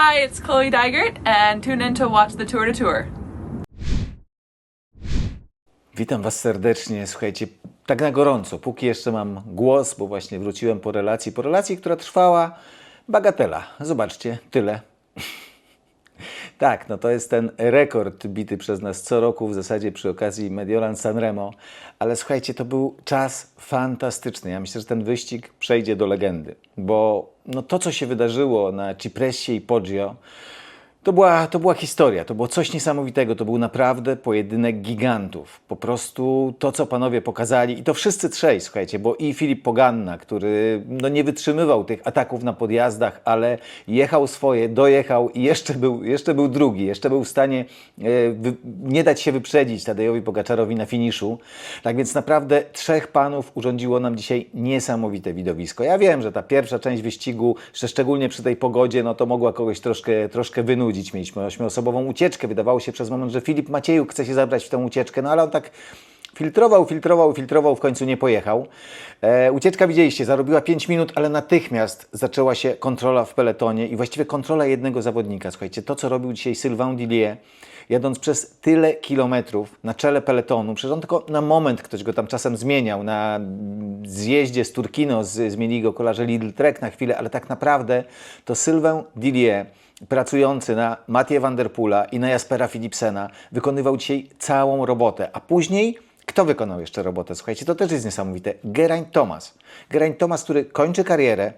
Hi, it's Chloe Digert, and tune in to watch the Tour de Tour. Witam Was serdecznie. Słuchajcie, tak na gorąco, póki jeszcze mam głos, bo właśnie wróciłem po relacji. Po relacji, która trwała bagatela. Zobaczcie, tyle. Tak, no to jest ten rekord bity przez nas co roku w zasadzie przy okazji Mediolan Sanremo. Ale słuchajcie, to był czas fantastyczny. Ja myślę, że ten wyścig przejdzie do legendy, bo no to, co się wydarzyło na Cipressie i Poggio, to była, to była historia, to było coś niesamowitego, to był naprawdę pojedynek gigantów. Po prostu to, co panowie pokazali, i to wszyscy trzej, słuchajcie, bo i Filip Poganna, który no, nie wytrzymywał tych ataków na podjazdach, ale jechał swoje, dojechał i jeszcze był, jeszcze był drugi, jeszcze był w stanie e, wy, nie dać się wyprzedzić Tadejowi Pogaczarowi na finiszu. Tak więc naprawdę trzech panów urządziło nam dzisiaj niesamowite widowisko. Ja wiem, że ta pierwsza część wyścigu, szczególnie przy tej pogodzie, no to mogła kogoś troszkę, troszkę wynudzić. Mieliśmy ośmioosobową ucieczkę. Wydawało się przez moment, że Filip Maciejuk chce się zabrać w tę ucieczkę, no ale on tak filtrował, filtrował, filtrował, w końcu nie pojechał. E, ucieczka widzieliście, zarobiła 5 minut, ale natychmiast zaczęła się kontrola w peletonie i właściwie kontrola jednego zawodnika. Słuchajcie, to co robił dzisiaj Sylvain Dillier, jadąc przez tyle kilometrów na czele peletonu, przecież on tylko na moment ktoś go tam czasem zmieniał, na zjeździe z Turkino z, zmienili go kolarze Lidl Trek na chwilę, ale tak naprawdę to Sylvain Dillier pracujący na Mathieu van der i na Jaspera Philipsena wykonywał dzisiaj całą robotę, a później kto wykonał jeszcze robotę? Słuchajcie, to też jest niesamowite. Geraint Thomas. Geraint Thomas, który kończy karierę,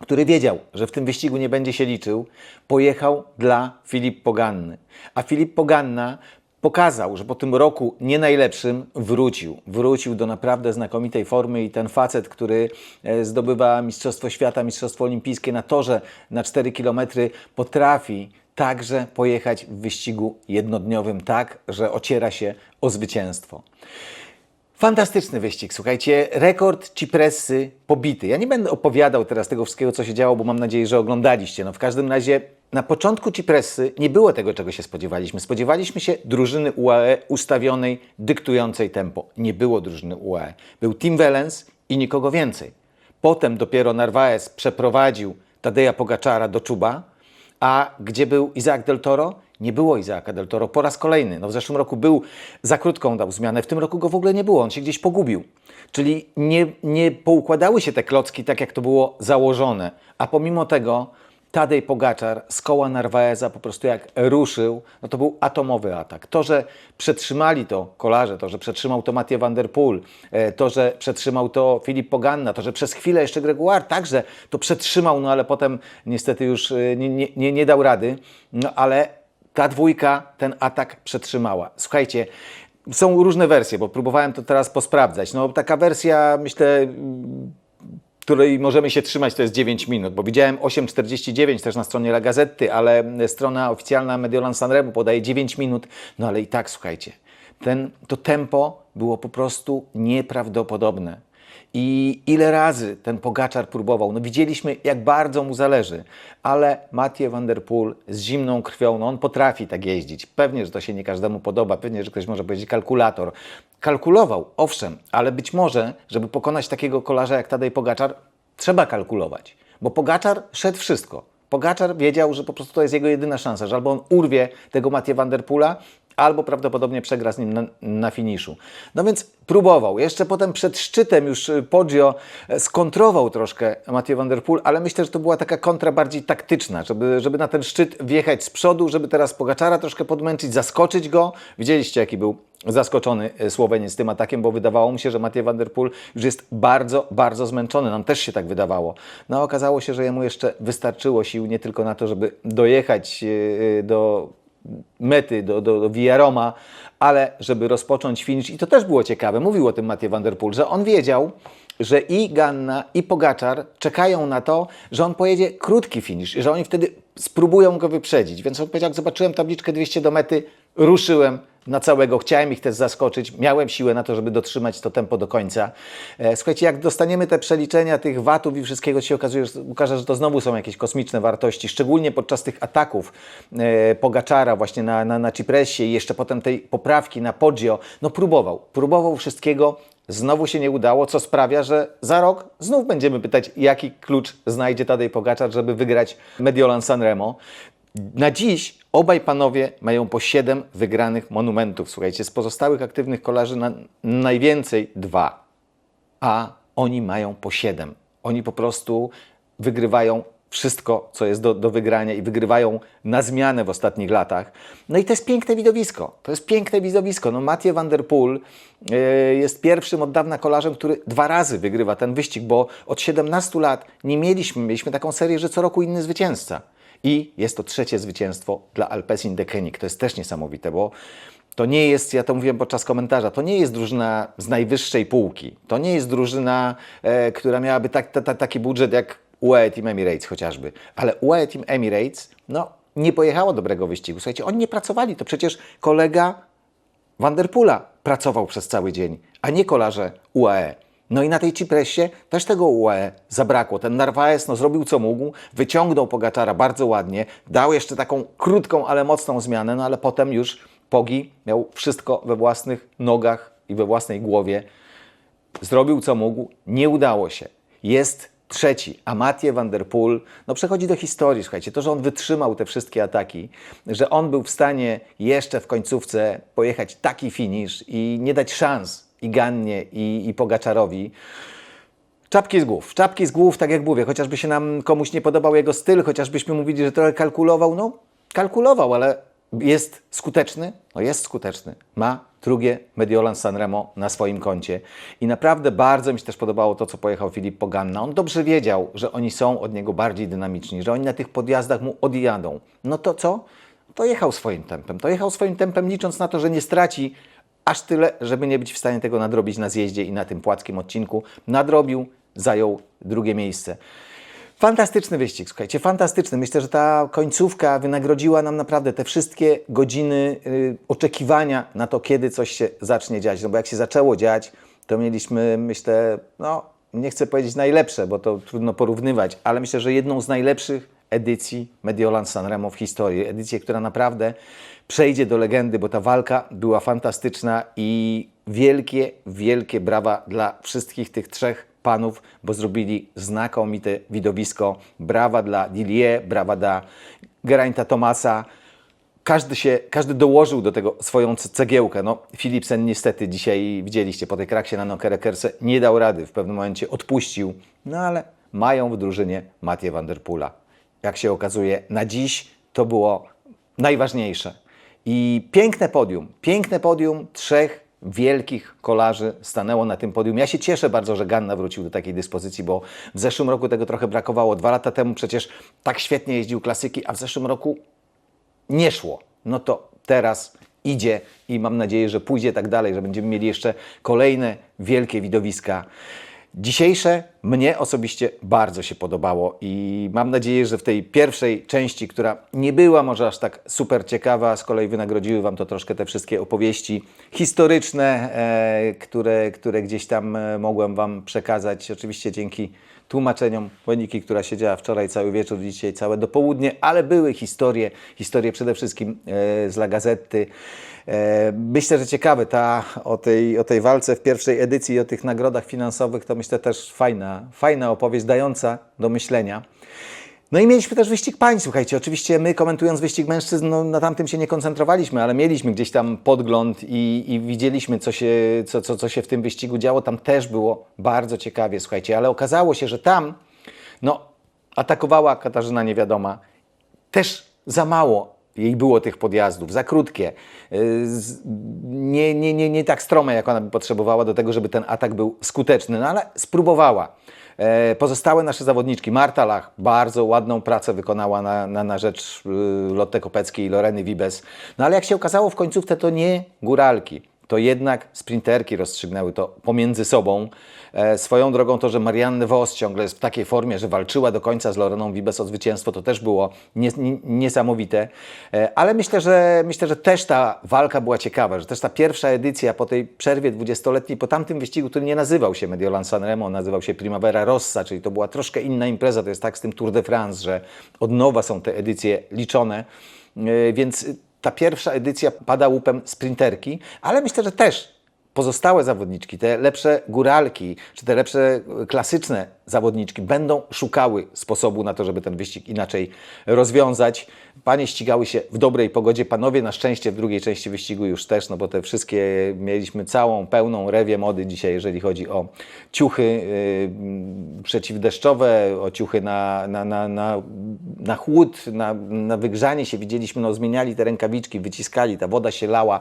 który wiedział, że w tym wyścigu nie będzie się liczył, pojechał dla Filip Poganny. A Filip Poganna pokazał, że po tym roku nie najlepszym wrócił. Wrócił do naprawdę znakomitej formy i ten facet, który e, zdobywa Mistrzostwo Świata, Mistrzostwo Olimpijskie na torze na 4 km, potrafi także pojechać w wyścigu jednodniowym tak, że ociera się o zwycięstwo. Fantastyczny wyścig, słuchajcie, rekord Cipressy pobity. Ja nie będę opowiadał teraz tego wszystkiego, co się działo, bo mam nadzieję, że oglądaliście. No w każdym razie na początku Cipressy nie było tego, czego się spodziewaliśmy. Spodziewaliśmy się drużyny UAE ustawionej, dyktującej tempo. Nie było drużyny UAE. Był Tim Wellens i nikogo więcej. Potem dopiero Narvaez przeprowadził Tadeja Pogaczara do Czuba, a gdzie był Isaac Del Toro? Nie było Izaaka Del Toro po raz kolejny. No w zeszłym roku był, za krótką dał zmianę, w tym roku go w ogóle nie było, on się gdzieś pogubił. Czyli nie, nie poukładały się te klocki tak, jak to było założone. A pomimo tego Tadej Pogaczar z koła Narvaeza po prostu jak ruszył, no to był atomowy atak. To, że przetrzymali to kolarze, to, że przetrzymał to Mathieu van der Poel, e, to, że przetrzymał to Filip Poganna, to, że przez chwilę jeszcze Gregoire także to przetrzymał, no ale potem niestety już e, nie, nie, nie dał rady, no ale ta dwójka ten atak przetrzymała. Słuchajcie, są różne wersje, bo próbowałem to teraz posprawdzać. No taka wersja, myślę, której możemy się trzymać, to jest 9 minut, bo widziałem 8,49 też na stronie La Gazety, ale strona oficjalna Mediolan Sanremo podaje 9 minut, no ale i tak, słuchajcie, ten, to tempo było po prostu nieprawdopodobne. I ile razy ten Pogaczar próbował. No widzieliśmy, jak bardzo mu zależy, ale Mathieu van der Poel z zimną krwią, no on potrafi tak jeździć. Pewnie, że to się nie każdemu podoba, pewnie, że ktoś może powiedzieć kalkulator. Kalkulował, owszem, ale być może, żeby pokonać takiego kolarza jak Tadej Pogaczar, trzeba kalkulować, bo Pogaczar szedł wszystko. Pogaczar wiedział, że po prostu to jest jego jedyna szansa, że albo on urwie tego Mathieu van der albo prawdopodobnie przegra z nim na, na finiszu. No więc próbował. Jeszcze potem przed szczytem już y, Poggio e, skontrował troszkę Mathieu van der Poel, ale myślę, że to była taka kontra bardziej taktyczna, żeby, żeby na ten szczyt wjechać z przodu, żeby teraz Pogaczara troszkę podmęczyć, zaskoczyć go. Widzieliście, jaki był zaskoczony e, Słoweniec tym atakiem, bo wydawało mu się, że Mathieu van der Poel już jest bardzo, bardzo zmęczony. Nam też się tak wydawało. No okazało się, że jemu jeszcze wystarczyło sił nie tylko na to, żeby dojechać e, do mety, do, do, do Villaroma, ale żeby rozpocząć finish. I to też było ciekawe. Mówił o tym Mathieu van der Poel, że on wiedział, że i Ganna, i Pogaczar czekają na to, że on pojedzie krótki finish, że oni wtedy spróbują go wyprzedzić. Więc on powiedział, jak zobaczyłem tabliczkę 200 do mety, ruszyłem na całego. Chciałem ich też zaskoczyć. Miałem siłę na to, żeby dotrzymać to tempo do końca. E, słuchajcie, jak dostaniemy te przeliczenia tych watów i wszystkiego, to się okazuje, że, okaże, że to znowu są jakieś kosmiczne wartości. Szczególnie podczas tych ataków e, Pogaczara właśnie na, na, na Cipressie i jeszcze potem tej poprawki na Poggio. No próbował. Próbował wszystkiego Znowu się nie udało, co sprawia, że za rok znów będziemy pytać, jaki klucz znajdzie Tadej Pogaczar, żeby wygrać Mediolan Sanremo. Na dziś obaj panowie mają po 7 wygranych monumentów. Słuchajcie, z pozostałych aktywnych kolarzy na najwięcej dwa a oni mają po 7. Oni po prostu wygrywają wszystko, co jest do, do wygrania i wygrywają na zmianę w ostatnich latach. No i to jest piękne widowisko. To jest piękne widowisko. No Mathieu van der Poel e, jest pierwszym od dawna kolarzem, który dwa razy wygrywa ten wyścig, bo od 17 lat nie mieliśmy, mieliśmy taką serię, że co roku inny zwycięzca. I jest to trzecie zwycięstwo dla Alpecin de Koenig. To jest też niesamowite, bo to nie jest, ja to mówiłem podczas komentarza, to nie jest drużyna z najwyższej półki. To nie jest drużyna, e, która miałaby tak, ta, ta, taki budżet jak UAE Team Emirates chociażby. Ale UAE Team Emirates, no, nie pojechało dobrego wyścigu. Słuchajcie, oni nie pracowali. To przecież kolega Vanderpoola pracował przez cały dzień, a nie kolarze UAE. No i na tej Cipressie też tego UAE zabrakło. Ten Narvaez no, zrobił co mógł, wyciągnął Pogaczara bardzo ładnie, dał jeszcze taką krótką, ale mocną zmianę, no ale potem już Pogi miał wszystko we własnych nogach i we własnej głowie. Zrobił co mógł, nie udało się. Jest trzeci, a Mathieu van der Poel, no przechodzi do historii, słuchajcie, to, że on wytrzymał te wszystkie ataki, że on był w stanie jeszcze w końcówce pojechać taki finisz i nie dać szans i Gannie, i, i Pogaczarowi. Czapki z głów, czapki z głów, tak jak mówię, chociażby się nam komuś nie podobał jego styl, chociażbyśmy mówili, że trochę kalkulował, no kalkulował, ale jest skuteczny? No jest skuteczny. Ma drugie Mediolan Sanremo na swoim koncie. I naprawdę bardzo mi się też podobało to, co pojechał Filip Poganna. On dobrze wiedział, że oni są od niego bardziej dynamiczni, że oni na tych podjazdach mu odjadą. No to co? To jechał swoim tempem. To jechał swoim tempem, licząc na to, że nie straci aż tyle, żeby nie być w stanie tego nadrobić na zjeździe i na tym płackim odcinku. Nadrobił, zajął drugie miejsce. Fantastyczny wyścig, słuchajcie, fantastyczny. Myślę, że ta końcówka wynagrodziła nam naprawdę te wszystkie godziny y, oczekiwania na to, kiedy coś się zacznie dziać. No bo jak się zaczęło dziać, to mieliśmy, myślę, no nie chcę powiedzieć najlepsze, bo to trudno porównywać, ale myślę, że jedną z najlepszych edycji Mediolan Sanremo w historii. Edycję, która naprawdę przejdzie do legendy, bo ta walka była fantastyczna i wielkie, wielkie brawa dla wszystkich tych trzech panów, bo zrobili znakomite widowisko. Brawa dla Dillier, brawa dla Geraint'a Tomasa. Każdy, się, każdy dołożył do tego swoją cegiełkę. No, Philipsen niestety dzisiaj widzieliście po tej kraksie na Nokerekerse nie dał rady, w pewnym momencie odpuścił, no ale mają w drużynie Mathieu van der Poola. Jak się okazuje, na dziś to było najważniejsze. I piękne podium, piękne podium trzech wielkich kolarzy stanęło na tym podium. Ja się cieszę bardzo, że Ganna wrócił do takiej dyspozycji, bo w zeszłym roku tego trochę brakowało. Dwa lata temu przecież tak świetnie jeździł klasyki, a w zeszłym roku nie szło. No to teraz idzie i mam nadzieję, że pójdzie tak dalej, że będziemy mieli jeszcze kolejne wielkie widowiska. Dzisiejsze mnie osobiście bardzo się podobało i mam nadzieję, że w tej pierwszej części, która nie była może aż tak super ciekawa, z kolei wynagrodziły Wam to troszkę te wszystkie opowieści historyczne, e, które, które gdzieś tam e, mogłem Wam przekazać. Oczywiście dzięki tłumaczeniom Moniki, która siedziała wczoraj cały wieczór, dzisiaj całe dopołudnie, ale były historie, historie przede wszystkim e, z La Gazetty. E, Myślę, że ciekawe ta, o, tej, o tej walce w pierwszej edycji i o tych nagrodach finansowych, to myślę też fajna, fajna opowieść, dająca do myślenia. No i mieliśmy też wyścig pań, słuchajcie. Oczywiście my komentując wyścig mężczyzn, no, na tamtym się nie koncentrowaliśmy, ale mieliśmy gdzieś tam podgląd i, i widzieliśmy, co się, co, co, co się w tym wyścigu działo. Tam też było bardzo ciekawie, słuchajcie, ale okazało się, że tam no, atakowała Katarzyna Niewiadoma. Też za mało jej było tych podjazdów, za krótkie, z- nie, nie, nie, nie tak strome, jak ona by potrzebowała do tego, żeby ten atak był skuteczny, no ale spróbowała. E, Pozostałe nasze zawodniczki, Marta Lach, bardzo ładną pracę wykonała na, na, na rzecz y, Lotte Kopeckiej i Loreny Wibes. No ale jak się okazało w końcówce, to nie góralki, to jednak sprinterki rozstrzygnęły to pomiędzy sobą. E, swoją drogą to, że Marianne Vos ciągle jest w takiej formie, że walczyła do końca z Loreną Wibes o zwycięstwo, to też było nies- nie- niesamowite. E, ale myślę że, myślę, że też ta walka była ciekawa, że też ta pierwsza edycja po tej przerwie dwudziestoletniej, po tamtym wyścigu, który nie nazywał się Mediolan Sanremo, nazywał się Primavera Rossa, czyli to była troszkę inna impreza. To jest tak z tym Tour de France, że od nowa są te edycje liczone. E, Więc ta pierwsza edycja pada łupem sprinterki, ale myślę, że też pozostałe zawodniczki, te lepsze góralki, czy te lepsze e, klasyczne zawodniczki będą szukały sposobu na to, żeby ten wyścig inaczej rozwiązać. Panie ścigały się w dobrej pogodzie, panowie na szczęście w drugiej części wyścigu już też, no bo te wszystkie mieliśmy całą, pełną rewię mody dzisiaj, jeżeli chodzi o ciuchy yy, przeciwdeszczowe, o ciuchy na, na, na, na, na chłód, na, na wygrzanie się. Widzieliśmy, no zmieniali te rękawiczki, wyciskali, ta woda się lała.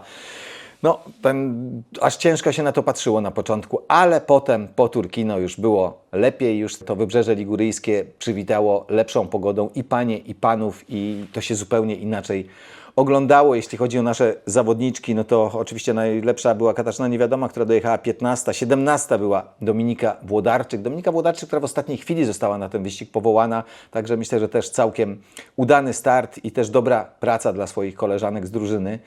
No, ten, aż ciężko się na to patrzyło na początku, ale potem po Turkino już było lepiej, już to wybrzeże liguryjskie przywitało lepszą pogodą i panie, i panów, i to się zupełnie inaczej oglądało. Jeśli chodzi o nasze zawodniczki, no to oczywiście najlepsza była Katarzyna Niewiadoma, która dojechała 15, 17 była Dominika Włodarczyk. Dominika Włodarczyk, która w ostatniej chwili została na ten wyścig powołana, także myślę, że też całkiem udany start i też dobra praca dla swoich koleżanek z drużyny.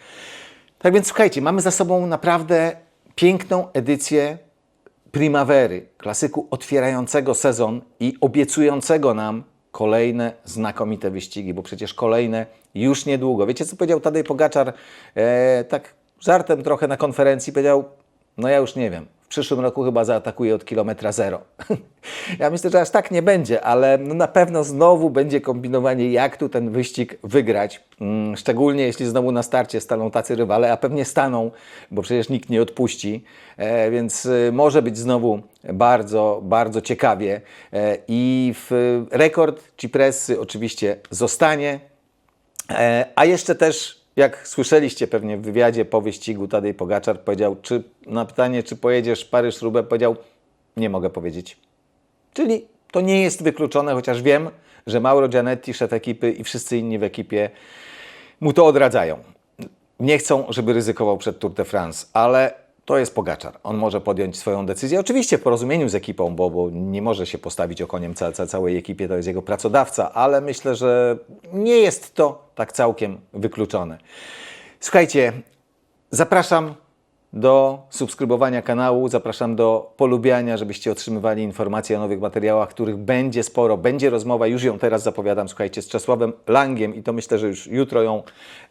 Tak więc słuchajcie, mamy za sobą naprawdę piękną edycję Primavery, klasyku otwierającego sezon i obiecującego nam kolejne znakomite wyścigi, bo przecież kolejne już niedługo. Wiecie, co powiedział Tadej Pogaczar? E, tak żartem trochę na konferencji powiedział, no ja już nie wiem, w przyszłym roku chyba zaatakuje od kilometra zero. ja myślę, że aż tak nie będzie, ale no na pewno znowu będzie kombinowanie, jak tu ten wyścig wygrać. Mm, Szczególnie jeśli znowu na starcie staną tacy rywale, a pewnie staną, bo przecież nikt nie odpuści, e, więc y, może być znowu bardzo, bardzo ciekawie. E, I w rekord Cipressy oczywiście zostanie, E, A jeszcze też, jak słyszeliście pewnie w wywiadzie po wyścigu, Tadej Pogaczar powiedział, czy na pytanie, czy pojedziesz Paryż-Roubaix, powiedział, nie mogę powiedzieć. Czyli to nie jest wykluczone, chociaż wiem, że Mauro Gianetti, szef ekipy i wszyscy inni w ekipie mu to odradzają. Nie chcą, żeby ryzykował przed Tour de France, ale to jest Pogaczar. On może podjąć swoją decyzję, oczywiście w porozumieniu z ekipą, bo, bo nie może się postawić okoniem ca, ca, całej ekipie, to jest jego pracodawca, ale myślę, że nie jest to tak całkiem wykluczone. Słuchajcie, zapraszam do subskrybowania kanału, zapraszam do polubiania, żebyście otrzymywali informacje o nowych materiałach, których będzie sporo. Będzie rozmowa, już ją teraz zapowiadam, słuchajcie, z Czesławem Langiem i to myślę, że już jutro ją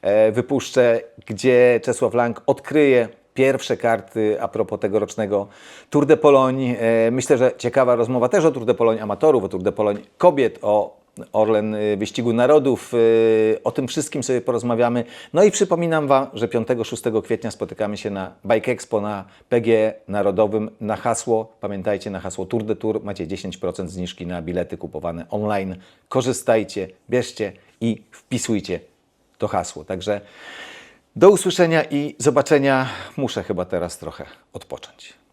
e, wypuszczę, gdzie Czesław Lang odkryje pierwsze karty a propos tegorocznego Tour de Pologne. E, myślę, że ciekawa rozmowa też o Tour de Pologne amatorów, o Tour de Pologne kobiet, o Orlen y, Wyścigu Narodów. y, O tym wszystkim sobie porozmawiamy. No i przypominam Wam, że 5-6 kwietnia spotykamy się na Bike Expo na PG Narodowym na hasło, pamiętajcie, na hasło Tour de Tour macie 10% zniżki na bilety kupowane online. Korzystajcie, bierzcie i wpisujcie to hasło. Także do usłyszenia i zobaczenia. Muszę chyba teraz trochę odpocząć.